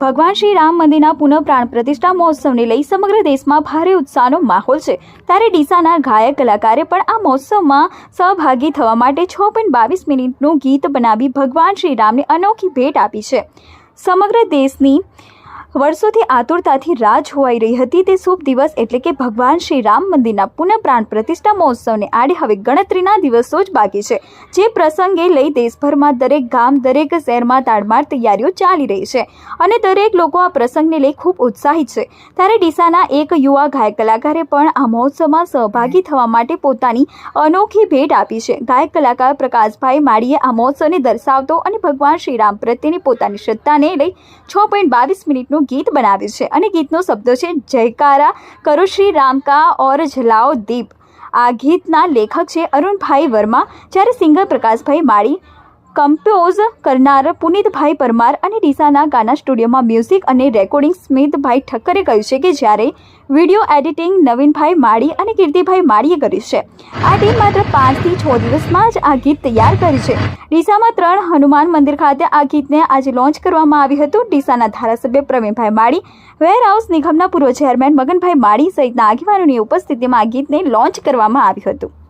ભગવાન શ્રી રામ મંદિરના પુનઃ પ્રાણ પ્રતિષ્ઠા મહોત્સવને લઈ સમગ્ર દેશમાં ભારે ઉત્સાહનો માહોલ છે. ત્યારે ડીસાના ગાયક કલાકારે પણ આ મહોત્સવમાં સહભાગી થવા માટે છ પોઈન્ટ બાવીસ મિનિટનું ગીત બનાવી ભગવાન શ્રી રામને અનોખી ભેટ આપી છે. સમગ્ર દેશની વર્ષોથી આતુરતાથી રાહ જોવાઈ રહી હતી તે શુભ દિવસ એટલે કે ભગવાન શ્રી રામ મંદિરના પુનઃ પ્રાણ પ્રતિષ્ઠા મહોત્સવને આડે હવે ગણતરીના દિવસો જ બાકી છે, જે પ્રસંગે લઈ દેશભરમાં દરેક ગામ, દરેક શહેરમાં તાડમાર તૈયારીઓ ચાલી રહી છે અને દરેક લોકો આ પ્રસંગને લઈ ખૂબ ઉત્સાહિત છે. ત્યારે ડીસાના એક યુવા ગાયક કલાકારે પણ આ મહોત્સવમાં સહભાગી થવા માટે પોતાની અનોખી ભેટ આપી છે. ગાયક કલાકાર પ્રકાશભાઈ માળીએ આ મહોત્સવને દર્શાવતો અને ભગવાન શ્રી રામ પ્રત્યેની પોતાની શ્રદ્ધાને લઈ છ પોઈન્ટ બાવીસ મિનિટનું ગીત બનાવ્યું છે અને ગીતનો શબ્દો છે, જયકારા કરો શ્રી રામ કા ઓર જલાઓ દીપ. આ ગીતના લેખક છે અરુણભાઈ વર્મા. જ્યારે સિંગર પ્રકાશભાઈ માળી કમ્પોઝ કરનાર પુનિતભાઈ પરમાર અને ડીસાના ગાના સ્ટુડિયોમાં મ્યુઝિક અને રેકોર્ડિંગ સ્મિતભાઈ ઠક્કરે કહ્યું છે કે જ્યારે વીડિયો એડિટિંગ નવીનભાઈ માળી અને કીર્તિભાઈ માળીએ કર્યું છે, આ ટીમ માત્ર પાંચથી છ દિવસમાં જ આ ગીત તૈયાર કર્યું છે. ડીસામાં ત્રણ હનુમાન મંદિર ખાતે આ ગીતને આજે લોન્ચ કરવામાં આવ્યું હતું. ડીસાના ધારાસભ્ય પ્રવીણભાઈ માળી, વેરહાઉસ નિગમના પૂર્વ ચેરમેન મગનભાઈ માળી સહિતના આગેવાનોની ઉપસ્થિતિમાં આ ગીતને લોન્ચ કરવામાં આવ્યું હતું.